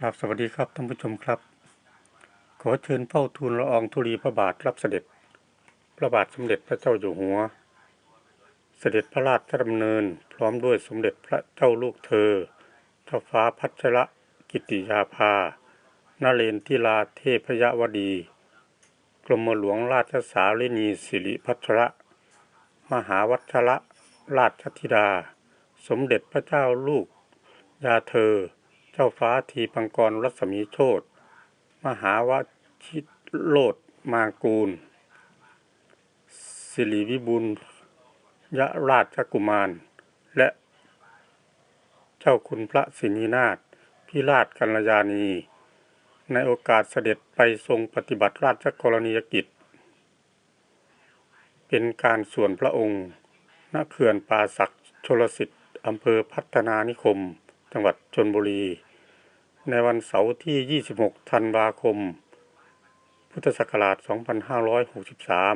ครับสวัสดีครับท่านผู้ชมครับ ขอเชิญเฝ้าทูลละอองธุลีพระบาทรับเสด็จ พระบาทสมเด็จพระเจ้าอยู่หัว เสด็จพระราชดำเนิน พร้อมด้วยสมเด็จพระเจ้าลูกเธอเจ้าฟ้าพัชรกิติยาภานเรนทิลาเทพยวดี กรมหลวงราชสารินีสิริพัชระ มหาวัชระราชธิดา สมเด็จพระเจ้าลูกยาเธอ เจ้าฟ้าทีปังกรรัศมีโชตมหาวชิโลดมากูล สิริวิบุญยราชกุมาร และเจ้าคุณพระสินีนาถพิราชกัลยาณี ในโอกาสเสด็จไปทรงปฏิบัติราชกรณียกิจ เป็นการส่วนพระองค์ณเขื่อนป่าศักชลสิทธิ์อำเภอพัฒนานิคม จังหวัดชนบุรี ในวันเสาร์ที่ 26 ธันวาคม พุทธศักราช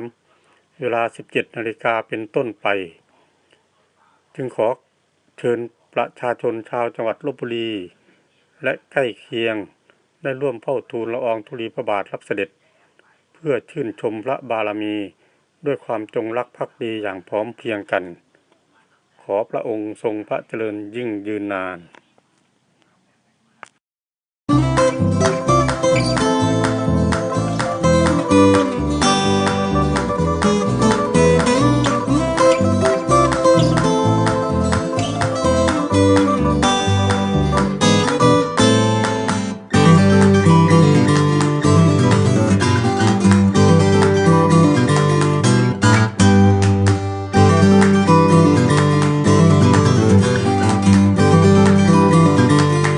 2563 เวลา 17 นาฬิกาเป็นต้นไป จึงขอเชิญประชาชนชาวจังหวัดลบบุรี และใกล้เคียงได้ร่วมเฝ้าทูลละอองธุลีพระบาทรับเสด็จ เพื่อชื่นชมพระบารมีด้วยความจงรักภักดีอย่างพร้อมเพรียงกัน ขอพระองค์ทรงพระเจริญยิ่งยืนนาน